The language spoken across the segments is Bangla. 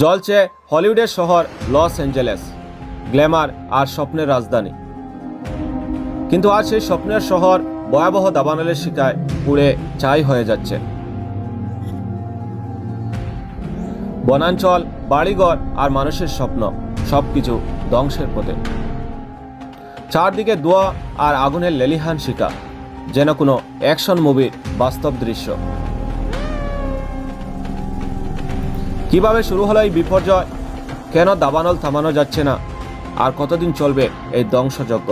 জলছে হলিউডের শহর লস অ্যাঞ্জেলেস, গ্ল্যামার আর স্বপ্নের রাজধানী। কিন্তু আজ সেই স্বপ্নের শহর ভয়াবহ দাবানলের শিকায় পুড়ে ছাই হয়ে যাচ্ছে। বনাঞ্চল, বাড়িঘর আর মানুষের স্বপ্ন সবকিছু ধ্বংসের পথে। চারদিকে দোয়া আর আগুনের লেলিহান শিকা যেন কোনো অ্যাকশন মুভির বাস্তব দৃশ্য। কীভাবে শুরু হলো এই বিপর্যয়? কেন দাবানল থামানো যাচ্ছে না? আর কতদিন চলবে এই ধ্বংসযজ্ঞ?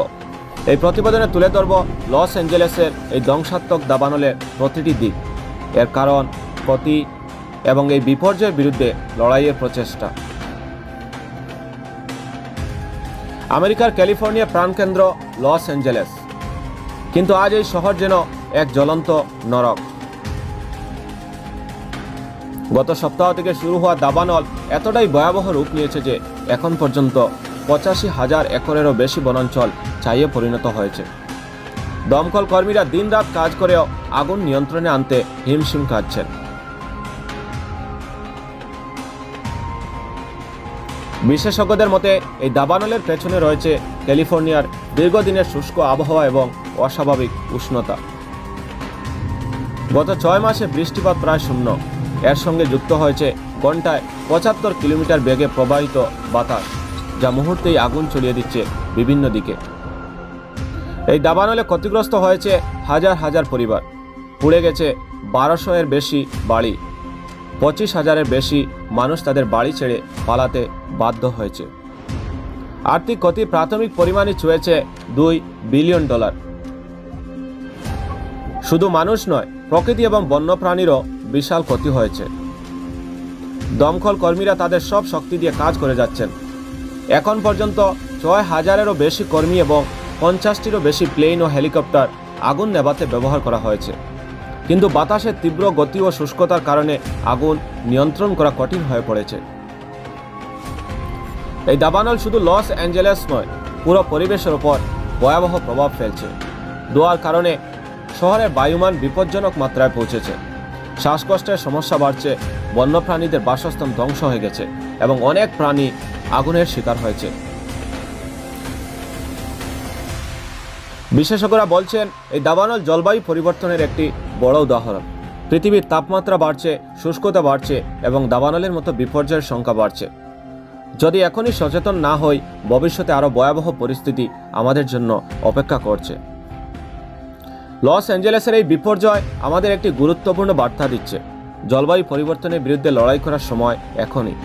এই প্রতিবেদনে তুলে ধরব লস অ্যাঞ্জেলেসের এই ধ্বংসাত্মক দাবানলের প্রতিটি দিক, এর কারণ, ক্ষতি এবং এই বিপর্যয়ের বিরুদ্ধে লড়াইয়ের প্রচেষ্টা। আমেরিকার ক্যালিফোর্নিয়া প্রাণকেন্দ্র লস অ্যাঞ্জেলেস। কিন্তু আজ এই শহর যেন এক জ্বলন্ত নরক। গত সপ্তাহ থেকে শুরু হওয়া দাবানল এতটাই ভয়াবহ রূপ নিয়েছে যে এখন পর্যন্ত পঁচাশি হাজার একরেরও বেশি বনাঞ্চল ছাইয়ে পরিণত হয়েছে। দমকল কর্মীরা দিনরাত কাজ করেও আগুন নিয়ন্ত্রণে আনতে হিমশিম কাটছেন বিশেষজ্ঞদের মতে, এই দাবানলের পেছনে রয়েছে ক্যালিফোর্নিয়ার দীর্ঘদিনের শুষ্ক আবহাওয়া এবং অস্বাভাবিক উষ্ণতা। গত ছয় মাসে বৃষ্টিপাত প্রায় শূন্য। এর সঙ্গে যুক্ত হয়েছে ঘন্টায় পঁচাত্তর কিলোমিটার বেগে প্রবাহিত বাতাস, যা মুহূর্তেই আগুন ছড়িয়ে দিচ্ছে বিভিন্ন দিকে। এই দাবানলে ক্ষতিগ্রস্ত হয়েছে হাজার হাজার পরিবার। পুড়ে গেছে বারোশো এর বেশি বাড়ি। পঁচিশ হাজারের বেশি মানুষ তাদের বাড়ি ছেড়ে পালাতে বাধ্য হয়েছে। আর্থিক ক্ষতি প্রাথমিক পরিমাণে ছুঁয়েছে দুই বিলিয়ন ডলার। শুধু মানুষ নয়, প্রকৃতি এবং বন্যপ্রাণীরও বিশাল ক্ষতি হয়েছে। দমকল কর্মীরা তাদের সব শক্তি দিয়ে কাজ করে যাচ্ছেন। এখন পর্যন্ত ছয় হাজারেরও বেশি কর্মী এবং পঞ্চাশটিরও বেশি প্লেন ও হেলিকপ্টার আগুন নেভাতে ব্যবহার করা হয়েছে। কিন্তু বাতাসের তীব্র গতি ও শুষ্কতার কারণে আগুন নিয়ন্ত্রণ করা কঠিন হয়ে পড়েছে। এই দাবানল শুধু লস অ্যাঞ্জেলেস নয়, পুরো পরিবেশের ওপর ভয়াবহ প্রভাব ফেলছে। দোয়ার কারণে শহরের বায়ুমান বিপজ্জনক মাত্রায় পৌঁছেছে। শ্বাসকষ্টের সমস্যা বাড়ছে, বন্যপ্রাণীদের বাসস্থান ধ্বংস হয়ে গেছে এবং অনেক প্রাণী আগুনের শিকার হয়েছে। বিশেষজ্ঞরা বলছেন, এই দাবানল জলবায়ু পরিবর্তনের একটি বড় উদাহরণ। পৃথিবীর তাপমাত্রা বাড়ছে, শুষ্কতা বাড়ছে এবং দাবানলের মতো বিপর্যয়ের সংখ্যা বাড়ছে। যদি এখনই সচেতন না হই, ভবিষ্যতে আরও ভয়াবহ পরিস্থিতি আমাদের জন্য অপেক্ষা করছে। লস অ্যাঞ্জেলেসের এই বিপর্যয় আমাদের একটি গুরুত্বপূর্ণ বার্তা দিচ্ছে। জলবায়ু পরিবর্তনের বিরুদ্ধে লড়াই করার সময় এখনই।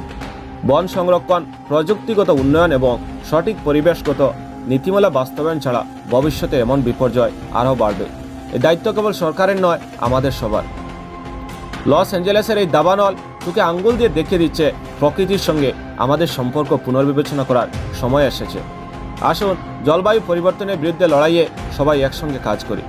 বন সংরক্ষণ, প্রযুক্তিগত উন্নয়ন এবং সঠিক পরিবেশগত নীতিমালা বাস্তবায়ন ছাড়া ভবিষ্যতে এমন বিপর্যয় আরও বাড়বে। এই দায়িত্ব কেবল সরকারের নয়, আমাদের সবার। লস অ্যাঞ্জেলেসের এই দাবানল তোকে আঙ্গুল দিয়ে দেখিয়ে দিচ্ছে প্রকৃতির সঙ্গে আমাদের সম্পর্ক পুনর্বিবেচনা করার সময় এসেছে। আসুন, জলবায়ু পরিবর্তনের বিরুদ্ধে লড়াইয়ে সবাই একসঙ্গে কাজ করি।